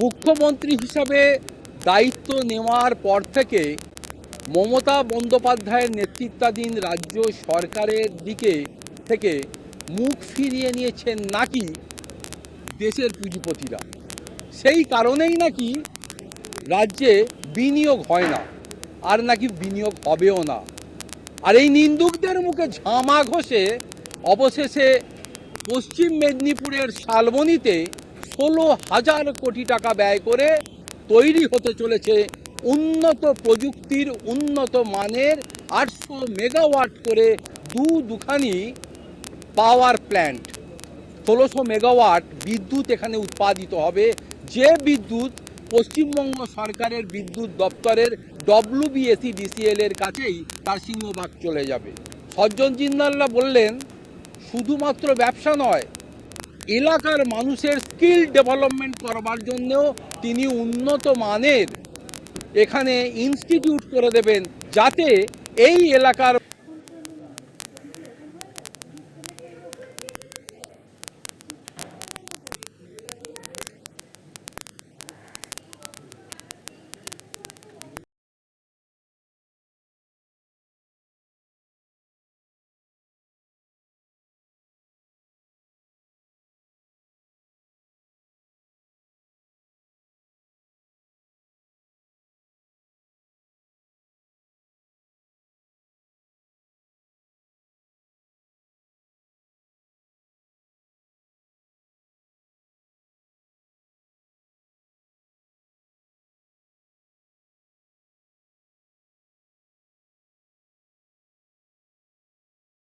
মুখ্যমন্ত্রী হিসাবে দায়িত্ব নেওয়ার পর থেকে মমতা বন্দ্যোপাধ্যায়ের নেতৃত্বাধীন রাজ্য সরকারের দিকে থেকে মুখ ফিরিয়ে নিয়েছেন নাকি দেশের পুঁজিপতিরা। সেই কারণেই নাকি রাজ্যে বিনিয়োগ হয় না, আর নাকি বিনিয়োগ হবেও না। আর এই নিন্দুকদের মুখে ঝামা ঘষে অবশেষে পশ্চিম মেদিনীপুরের শালবনীতে ষোলো হাজার কোটি টাকা ব্যয় করে তৈরি হতে চলেছে উন্নত প্রযুক্তির উন্নত মানের আটশো মেগাওয়াট করে দু দুখানি পাওয়ার প্ল্যান্ট। ষোলোশো মেগাওয়াট বিদ্যুৎ এখানে উৎপাদিত হবে। যে বিদ্যুৎ পশ্চিমবঙ্গ সরকারের বিদ্যুৎ দপ্তরের ডব্লিউবিএসি ডিসিএল এর কাছেই তার সিংহভাগ চলে যাবে। সজ্জন জিন্দাল্লা বললেন, শুধুমাত্র ব্যবসা নয় এলাকার মানুষের স্কিল ডেভেলপমেন্ট করবার জন্যও তিনি উন্নত মানের এখানে ইনস্টিটিউট করে দেবেন যাতে এই এলাকার